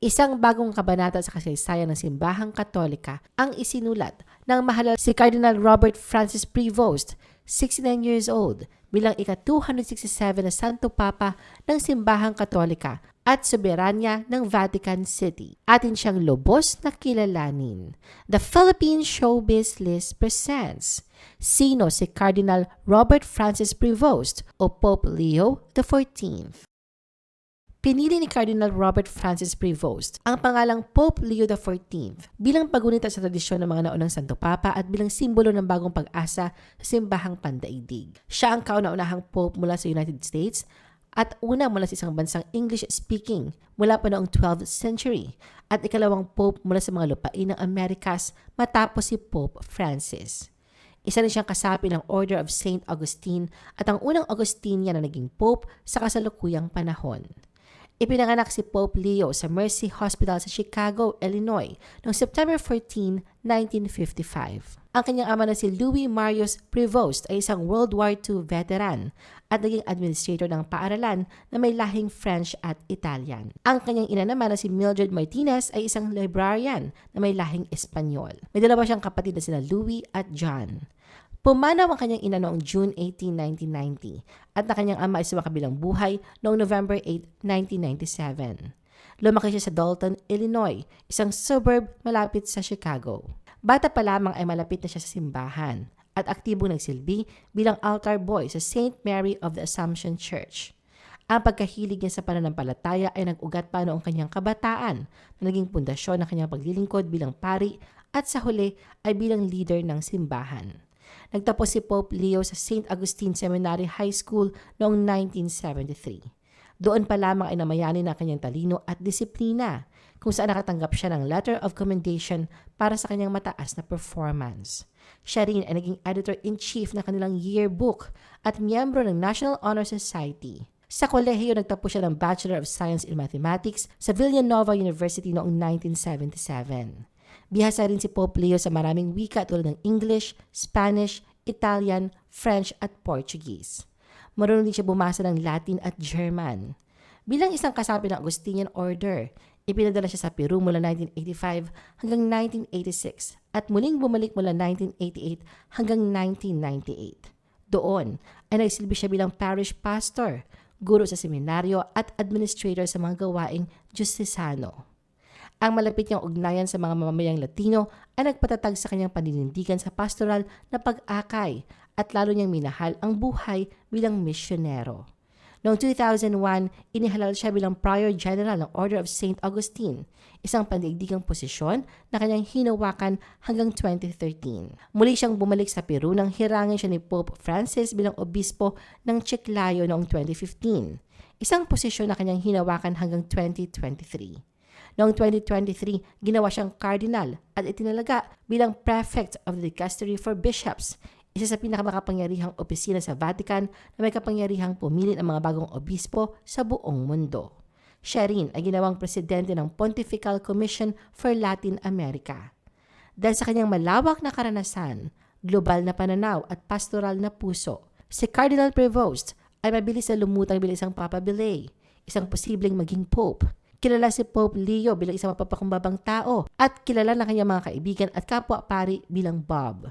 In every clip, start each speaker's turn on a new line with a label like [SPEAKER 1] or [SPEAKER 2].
[SPEAKER 1] Isang bagong kabanata sa kasaysayan ng simbahang katolika ang isinulat ng mahal si Cardinal Robert Francis Prevost, 69 years old, bilang ika-267 na Santo Papa ng simbahang katolika at soberanya ng Vatican City. Atin siyang lubos na kilalanin. The Philippine Showbiz List presents Sino si Cardinal Robert Francis Prevost o Pope Leo XIV? Pinili ni Cardinal Robert Francis Prevost ang pangalang Pope Leo XIV bilang pagunita sa tradisyon ng mga naunang Santo Papa at bilang simbolo ng bagong pag-asa sa simbahang pandaigdig. Siya ang kauna-unahang Pope mula sa United States at una mula sa isang bansang English-speaking mula pa noong 12th century at ikalawang Pope mula sa mga lupain ng Amerikas matapos si Pope Francis. Isa rin siyang kasapi ng Order of St. Augustine at ang unang Augustinian na naging Pope sa kasalukuyang panahon. Ipinanganak si Pope Leo sa Mercy Hospital sa Chicago, Illinois noong September 14, 1955. Ang kanyang ama na si Louis Marius Prevost ay isang World War II veteran at naging administrator ng paaralan na may lahing French at Italian. Ang kanyang ina naman na si Mildred Martinez ay isang librarian na may lahing Espanyol. May dalawa siyang kapatid na sina Louis at John. Pumanaw ang kanyang ina noong June 18, 1990 at na kanyang ama ay sumakabilang buhay noong November 8, 1997. Lumaki siya sa Dalton, Illinois, isang suburb malapit sa Chicago. Bata pa lamang ay malapit na siya sa simbahan at aktibo nagsilbi bilang altar boy sa St. Mary of the Assumption Church. Ang pagkahilig niya sa pananampalataya ay nag-ugat pa noong kanyang kabataan na naging pundasyon ng kanyang paglilingkod bilang pari at sa huli ay bilang leader ng simbahan. Nagtapos si Pope Leo sa St. Augustine Seminary High School noong 1973. Doon pa lamang ay namayani na kanyang talino at disiplina kung saan nakatanggap siya ng Letter of Commendation para sa kanyang mataas na performance. Siya rin ay naging editor-in-chief ng kanilang yearbook at miyembro ng National Honor Society. Sa kolehiyo, nagtapos siya ng Bachelor of Science in Mathematics sa Villanova University noong 1977. Bihasa rin si Pope Leo sa maraming wika tulad ng English, Spanish, Italian, French at Portuguese. Marunong din siya bumasa ng Latin at German. Bilang isang kasapi ng Augustinian Order, ipinadala siya sa Peru mula 1985 hanggang 1986 at muling bumalik mula 1988 hanggang 1998. Doon ay nagsilbi siya bilang parish pastor, guro sa seminaryo at administrator sa mga gawaing justisano. Ang malapit niyang ugnayan sa mga mamamayang Latino ay nagpatatag sa kanyang paninindigan sa pastoral na pag-akay at lalo niyang minahal ang buhay bilang misyonero. Noong 2001, inihalal siya bilang Prior General ng Order of St. Augustine, isang pandigdigang posisyon na kanyang hinawakan hanggang 2013. Muli siyang bumalik sa Peru nang hirangin siya ni Pope Francis bilang obispo ng Chiclayo noong 2015, isang posisyon na kanyang hinawakan hanggang 2023. Noong 2023, ginawa siyang cardinal at itinalaga bilang prefect of the dicastery for bishops, isa sa pinakamakapangyarihang opisina sa Vatican na may kapangyarihang pumili ng mga bagong obispo sa buong mundo. Siya rin ay ginawang presidente ng Pontifical Commission for Latin America. Dahil sa kanyang malawak na karanasan, global na pananaw at pastoral na puso, si Cardinal Prevost ay mabilis na lumutang bilang isang Papa Belay, isang posibleng maging Pope, Kilala si Pope Leo bilang isang mapapakumbabang tao at kilala ng kanyang mga kaibigan at kapwa-pari bilang Bob.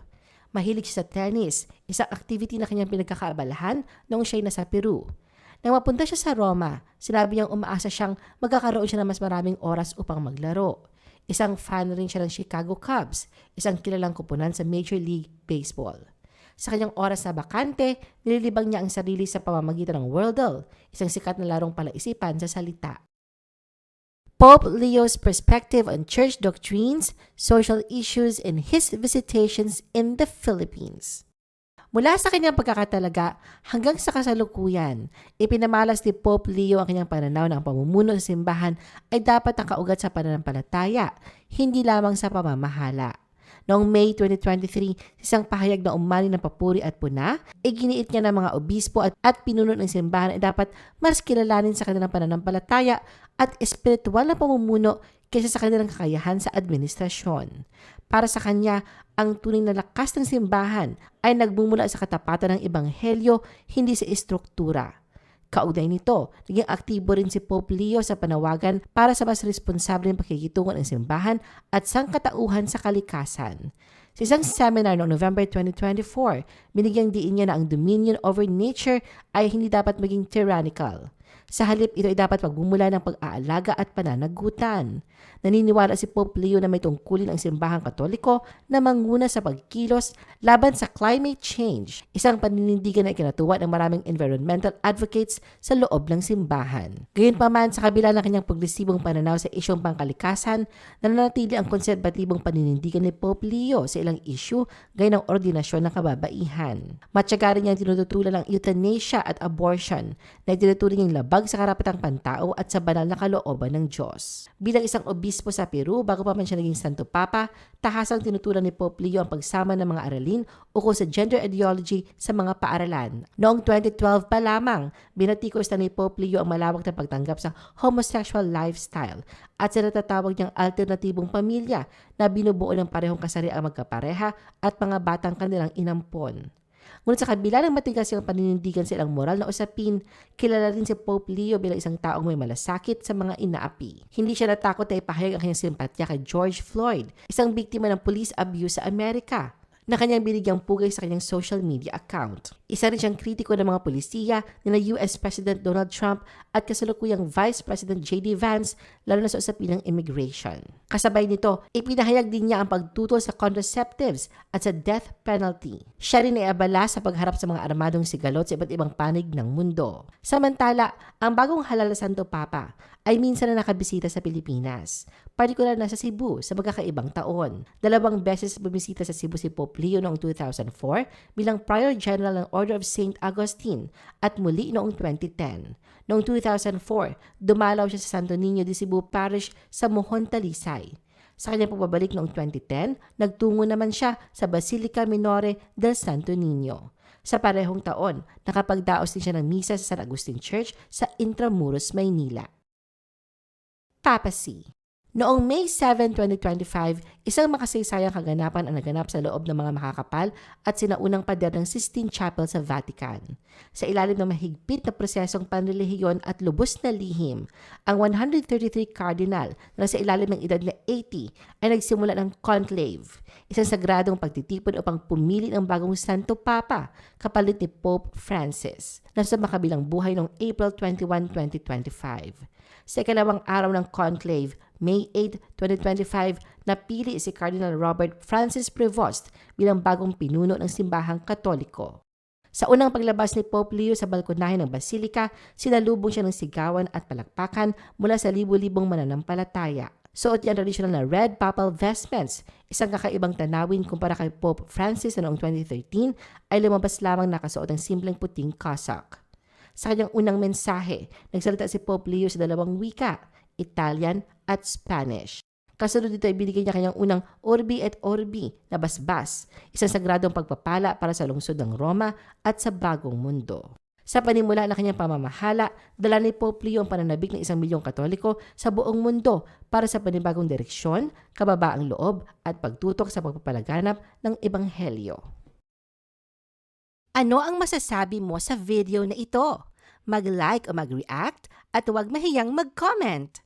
[SPEAKER 1] Mahilig siya sa tennis, isang activity na kanyang pinagkakaabalahan noong siya'y nasa Peru. Nang mapunta siya sa Roma, sinabi niyang umaasa siyang magkakaroon siya ng mas maraming oras upang maglaro. Isang fan rin siya ng Chicago Cubs, isang kilalang kupunan sa Major League Baseball. Sa kanyang oras na bakante, nililibang niya ang sarili sa pamamagitan ng Wordle, isang sikat na larong palaisipan sa salita. Pope Leo's perspective on church doctrines, social issues, and his visitations in the Philippines. Mula sa kanyang pagkakatalaga hanggang sa kasalukuyan, ipinamalas ni Pope Leo ang kanyang pananaw na ang pamumuno sa simbahan ay dapat nakaugat sa pananampalataya, hindi lamang sa pamamahala. Noong May 2023, isang pahayag na umani ng papuri at puna, iginiit niya ng mga obispo at, at pinuno ng simbahan ay dapat mas kilalanin sa kanilang pananampalataya at espiritual na pamumuno kaysa sa kanilang kakayahan sa administrasyon. Para sa kanya, ang tunay na lakas ng simbahan ay nagmumula sa katapatan ng ebanghelyo, hindi sa istruktura. Kaugnay nito, naging aktibo rin si Pope Leo sa panawagan para sa mas responsableng pakikitungo ng simbahan at sangkatauhan sa kalikasan. Sa isang seminar noong November 2024, binigyang diin niya na ang dominion over nature ay hindi dapat maging tyrannical. Sa halip, ito ay dapat pagbumula ng pag-aalaga at pananagutan. Naniniwala si Pope Leo na may tungkulin ang simbahang katoliko na manguna sa pagkilos laban sa climate change, isang paninindigan na ikinatuwa ng maraming environmental advocates sa loob ng simbahan. Gayunpaman, sa kabila ng kanyang progresibong pananaw sa isyong pangkalikasan, nananatili ang konserbatibong paninindigan ni Pope Leo sa ilang isyu gaya ng ordinasyon ng kababaihan. Matyaga rin niyang tinututulan ang euthanasia at abortion na itinuturing labag sa karapatang pantao at sa banal na kalooban ng Diyos. Bilang isang obispo sa Peru bago pa man siya naging Santo Papa, tahasang tinutulan ni Pope Leo ang pagsama ng mga aralin ukol sa gender ideology sa mga paaralan. Noong 2012 pa lamang, binatikos na ni Pope Leo ang malawak na pagtanggap sa homosexual lifestyle at sa natatawag niyang alternatibong pamilya na binubuo ng parehong kasari ang magkapareha at mga batang kanilang inampon. Ngunit sa kabila ng matigas yung paninindigan sa ilang moral na usapin, kilala rin si Pope Leo bilang isang taong may malasakit sa mga inaapi. Hindi siya natakot na ipahayag ang kanyang simpatya kay George Floyd, isang biktima ng police abuse sa Amerika na kanyang binigyang pugay sa kanyang social media account. Isa rin siyang kritiko ng mga polisiya ni na US President Donald Trump at kasalukuyang Vice President J.D. Vance lalo na sa usapin ng immigration. Kasabay nito, ipinahayag din niya ang pagtutol sa contraceptives at sa death penalty. Siya rin ay abala sa pagharap sa mga armadong sigalot sa iba't ibang panig ng mundo. Samantala, ang bagong halal na Santo Papa ay minsan na nakabisita sa Pilipinas, partikular na sa Cebu sa magkakaibang taon. Dalawang beses bumisita sa Cebu si Pope Leo noong 2004 bilang Prior General ng Order of St. Augustine at muli noong 2010. Noong 2004, dumalaw siya sa Santo Niño de Cebu Parish sa Mohon, Talisay. Sa kanyang pagbabalik noong 2010, nagtungo naman siya sa Basilica Minore del Santo Niño. Sa parehong taon, nakapagdaos din siya ng misa sa San Agustin Church sa Intramuros, Maynila. Papacy Noong May 7, 2025, isang makasaysayang kaganapan ang naganap sa loob ng mga makakapal at sinaunang pader ng Sistine Chapel sa Vatican. Sa ilalim ng mahigpit na prosesong panrelihiyon at lubos na lihim, ang 133 cardinal na sa ilalim ng edad na 80 ay nagsimula ng conclave, isang sagradong pagtitipon upang pumili ng bagong Santo Papa kapalit ni Pope Francis na sa makabilang buhay noong April 21, 2025. Sa ikalawang araw ng conclave, May 8, 2025, napili si Cardinal Robert Francis Prevost bilang bagong pinuno ng simbahang katoliko. Sa unang paglabas ni Pope Leo sa balkonahe ng Basilika, sinalubong siya ng sigawan at palakpakan mula sa libu-libong mananampalataya. Suot niya ang tradisyonal na red papal vestments, isang kakaibang tanawin kumpara kay Pope Francis noong 2013 ay lumabas lamang nakasuot ng simpleng puting kasak. Sa kanyang unang mensahe, nagsalita si Pope Leo sa dalawang wika, Italian at Spanish. Kasunod dito ay binigay niya kanyang unang Orbi et Orbi na basbas, isang sagradong pagpapala para sa lungsod ng Roma at sa bagong mundo. Sa panimula ng kanyang pamamahala, dala ni Pope Leo ang pananabik ng isang milyong katoliko sa buong mundo para sa panibagong direksyon, kababaang loob at pagtutok sa pagpapalaganap ng Ebanghelyo. Ano ang masasabi mo sa video na ito? Mag-like o mag-react at huwag mahiyang mag-comment.